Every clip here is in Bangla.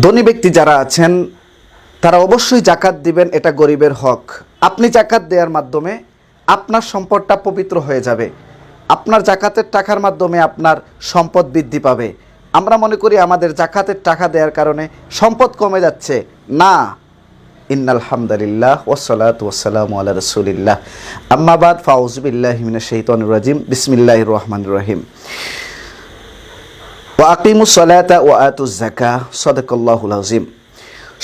ধনী ব্যক্তি যারা আছেন, তারা অবশ্যই জাকাত দিবেন, এটা গরিবের হক। আপনি জাকাত দেওয়ার মাধ্যমে আপনার সম্পদটা পবিত্র হয়ে যাবে। আপনার জাকাতের টাকার মাধ্যমে আপনার সম্পদ বৃদ্ধি পাবে। আমরা মনে করি আমাদের জাকাতের টাকা দেওয়ার কারণে সম্পদ কমে যাচ্ছে। না। ইন্নাল হামদালিল্লাহ ওসলাত ওসালাম আল্লাহ রসুলিল্লাহ। আম্মাবাদ ফাউজবিল্লাহ হিমিনা শৈতনুর রাজিম। বিসমিল্লাহ রহমান রহিম। ওয়া আকিমুস সালাতা ওয়া জাকা সদাকাল্লাহুল আযীম।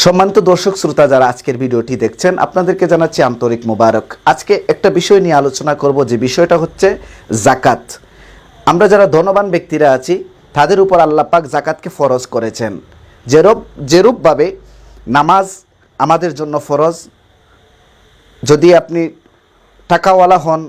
সম্মানিত দর্শক, শ্রোতা যারা আজকের ভিডিওটি দেখছেন, আপনাদেরকে জানাচ্ছি আন্তরিক মোবারক। আজকে একটা বিষয় নিয়ে আলোচনা করব, যে বিষয়টা হচ্ছে জাকাত আমরা যারা ধনবান ব্যক্তিরা আছি, তাদের উপর আল্লাহ পাক জাকাতকে ফরজ করেছেন। যেরূপ যেরূপভাবে নামাজ আমাদের জন্য ফরজ, যদি আপনি টাকাওয়ালা হন,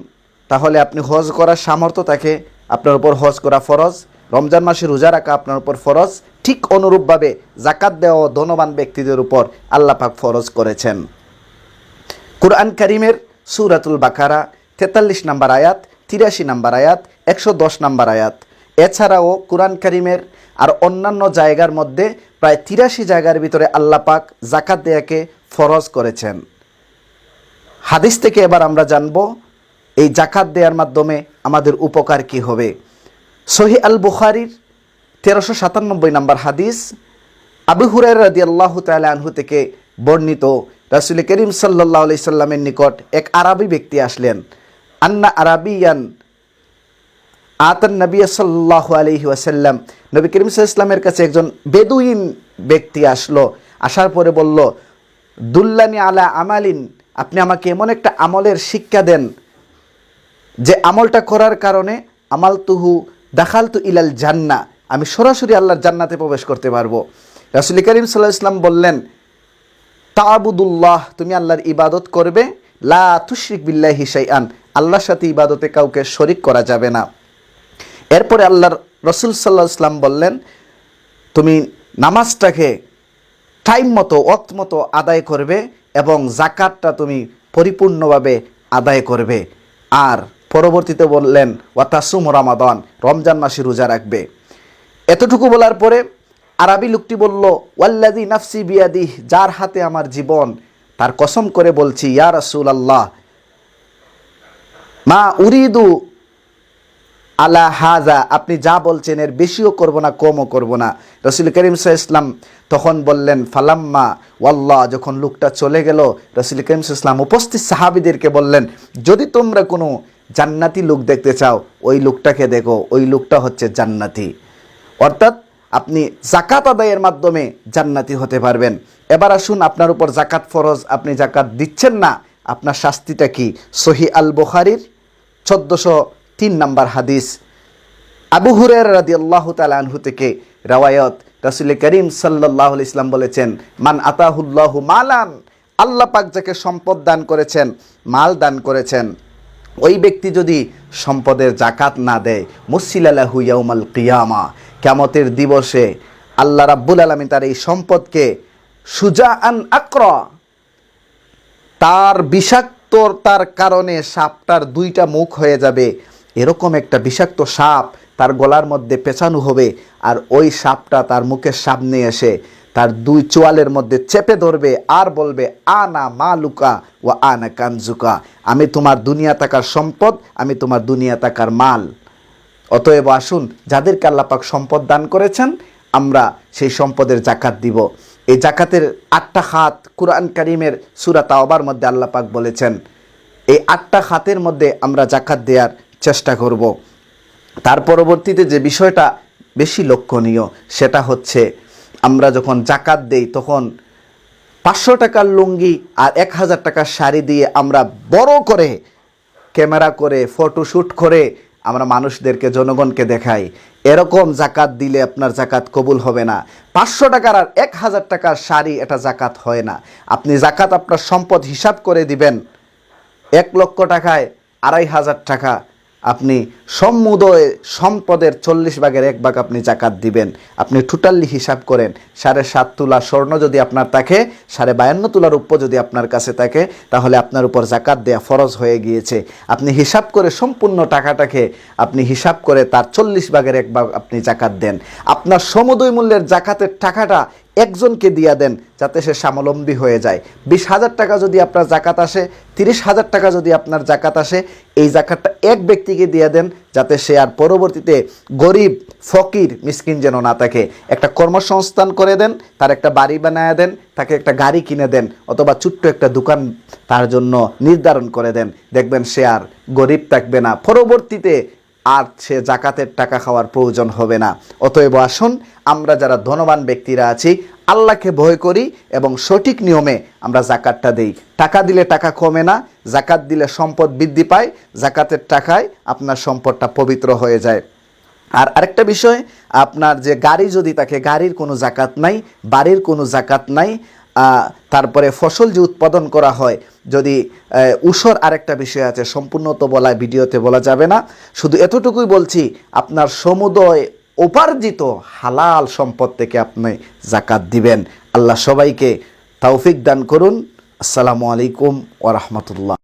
তাহলে আপনি হজ করার সামর্থ্য থাকে আপনার উপর হজ করা ফরজ। রমজান মাসে রোজা রাখা আপনার উপর ফরজ। ঠিক অনুরূপভাবে জাকাত দেওয়া ধনবান ব্যক্তিদের উপর আল্লাহ পাক ফরজ করেছেন। কুরআন করিমের সুরাতুল বাকারা, তেতাল্লিশ নাম্বার আয়াত, তিরাশি নাম্বার আয়াত, একশো দশ নাম্বার আয়াত। এছাড়াও কুরআন করিমের আর অন্যান্য জায়গার মধ্যে প্রায় তিরাশি জায়গার ভিতরে আল্লাহ পাক জাকাত দেয়াকে ফরজ করেছেন। হাদিস থেকে এবার আমরা জানব, এই জাকাত দেওয়ার মাধ্যমে আমাদের উপকার কি হবে। সহি আল বুখারির তেরোশো সাতানব্বই নম্বর হাদিস। আবু হুরাই রাদি আল্লাহ আনহু থেকে বর্ণিত, রাসুল করিম সাল্লাহ আলি সাল্লামের নিকট এক আরবি ব্যক্তি আসলেন। আন্না আরাবিয়ান আতান নবী সাল্লাহ আলহি ওয়াসাল্লাম। নবী করিম ইসলামের কাছে একজন বেদুইন ব্যক্তি আসলো। আসার পরে বলল, দুল্লানি আলা আমালিন, আপনি আমাকে এমন একটা আমলের শিক্ষা দেন যে আমলটা করার কারণে আমাল তুহু দাখাল তু ইলাল জান্না, আমি সরাসরি আল্লাহর জান্নাতে প্রবেশ করতে পারব। রাসুল করিম সাল্লাহ ইসলাম বললেন, তাবুদুল্লাহ, তুমি আল্লাহর ইবাদত করবে, লা তুশরিক বিল্লাহ হিসাই আন আল্লাহর সাথে ইবাদতে কাউকে শরিক করা যাবে না। এরপরে আল্লাহর রসুল সাল্লাহ ইসলাম বললেন, তুমি নামাজটাকে টাইম মতো অক্ত মতো আদায় করবে এবং জাকাতটা তুমি পরিপূর্ণভাবে আদায় করবে। আর পরবর্তীতে বললেন ওয়াতাসুম রামাদান, রমজান মাসে রোজা রাখবে। এতটুকু বলার পরে আরবি লোকটি বলল ওয়াল্লাদি নাফসি বিয়াদি যার হাতে আমার জীবন, তার কসম করে বলছি, ইয়া রাসূল আল্লাহ মা উরিদু আলা হাজা আপনি যা বলছেন এর বেশিও করব না, কমও করব না। রসুল করিম ইসলাম তখন বললেন, ফালাম্মা, ওয়াল্লাহ, যখন লোকটা চলে গেল, রসুল করিম ইসলাম উপস্থিত সাহাবিদেরকে বললেন, যদি তোমরা কোনো জান্নাতি লোক দেখতে চাও, ওই লোকটাকে দেখো, ওই লোকটা হচ্ছে জান্নাতি। অর্থাৎ আপনি জাকাত আদায়ের মাধ্যমে জান্নাতি হতে পারবেন। এবার আসুন আপনার উপর জাকাত ফরজ, আপনি জাকাত দিচ্ছেন না, আপনার শাস্তিটা কি? সহি আল বুখারির চোদ্দোশো তিন নম্বর হাদিস। আবু হুরের রাদি আল্লাহ তালহু থেকে রাওয়ায়ত। রাসুল করিম সাল্লাহ ইসলাম বলেছেন, মান আতাহুল্লাহু মালান, আল্লাহ পাক যাকে সম্পদ দান করেছেন, মাল দান করেছেন। ওই ব্যক্তি যদি সম্পদের জাকাত না দেয় মুসিলালাহু ইয়াউমাল কিয়ামা কেমতের দিবসে আল্লাহ রাব্বুল আলমী তার এই সম্পদকে সুজা আন আক্র, তার বিষাক্ততার কারণে সাপটার দুইটা মুখ হয়ে যাবে। এরকম একটা বিষাক্ত সাপ তার গলার মধ্যে পেঁচানো হবে আর ওই সাপটা তার মুখের সামনে এসে তার দুই চোয়ালের মধ্যে চেপে ধরবে আর বলবে, আনা মালুকা ও আনা কানজুকা। আমি তোমার দুনিয়া তাকার সম্পদ, আমি তোমার দুনিয়া তাকার মাল। অতএব আসুন, যাদেরকে আল্লাপাক সম্পদ দান করেছেন, আমরা সেই সম্পদের জাকাত দিব। এই জাকাতের আটটা হাত কুরআন করিমের সুরা তাওবার মধ্যে আল্লাপাক বলেছেন, এই আটটা হাতের মধ্যে আমরা জাকাত দেওয়ার চেষ্টা করব। তার পরবর্তীতে যে বিষয়টা বেশি লক্ষণীয়, সেটা হচ্ছে আমরা যখন জাকাত দেই, তখন পাঁচশো টাকার লুঙ্গি আর এক হাজার টাকার শাড়ি দিয়ে আমরা বড় করে ক্যামেরা করে ফটোশ্যুট করে আমরা মানুষদেরকে, জনগণকে দেখাই। এরকম জাকাত দিলে আপনার জাকাত কবুল হবে না। পাঁচশো টাকার আর এক হাজার টাকার শাড়ি, এটা জাকাত হয় না। আপনি জাকাত আপনার সম্পদ হিসাব করে দিবেন। এক লক্ষ টাকায় আড়াই হাজার টাকা। আপনি সমুদয় সম্পদের চল্লিশ ভাগের এক ভাগ আপনি জাকাত দিবেন। আপনি টোটালি হিসাব করেন, সাড়ে সাত তুলা স্বর্ণ যদি আপনার থাকে, সাড়ে বায়ান্ন তুলার উপ্প যদি আপনার কাছে থাকে, তাহলে আপনার উপর জাকাত দেয়া ফরজ হয়ে গিয়েছে। আপনি হিসাব করে সম্পূর্ণ টাকাটাকে আপনি হিসাব করে তার চল্লিশ ভাগের এক ভাগ আপনি জাকাত দেন। আপনার সমুদয় মূল্যের জাকাতের টাকাটা একজনকে দিয়া দেন যাতে সে স্বাবলম্বী হয়ে যায়। বিশ হাজার টাকা যদি আপনার জাকাত আসে, তিরিশ হাজার টাকা যদি আপনার জাকাত আসে, এই জাকাতটা এক ব্যক্তিকে দিয়ে দেন যাতে সে আর পরবর্তীতে গরিব, ফকির, মিসকিন যেন না থাকে। একটা কর্মসংস্থান করে দেন, তার একটা বাড়ি বানায় দেন, তাকে একটা গাড়ি কিনে দেন, অথবা ছোট্ট একটা দোকান তার জন্য নির্ধারণ করে দেন। দেখবেন সে আর গরিব থাকবে না। পরবর্তীতে আর সে জাকাতের টাকা খাওয়ার প্রয়োজন হবে না। অতএব আসুন, আমরা যারা ধনবান ব্যক্তিরা আছি, আল্লাহকে ভয় করি এবং সঠিক নিয়মে আমরা জাকাতটা দেই। টাকা দিলে টাকা কমে না, জাকাত দিলে সম্পদ বৃদ্ধি পায়, জাকাতের টাকায় আপনার সম্পদটা পবিত্র হয়ে যায়। আর আরেকটা বিষয়, আপনার যে গাড়ি যদি থাকে গাড়ির কোনো জাকাত নাই, বাড়ির কোনো জাকাত নাই তারপরে ফসল যে উৎপাদন করা হয়, যদি উষর আরেকটা বিষয় আছে, সম্পূর্ণ তো বলা, ভিডিওতে বলা যাবে না। শুধু এতটুকুই বলছি, আপনার সমুদয় উপার্জিত হালাল সম্পদ থেকে আপনি জাকাত দিবেন। আল্লাহ সবাইকে তৌফিক দান করুন। আসসালামু আলাইকুম ওরহমতুল্লাহ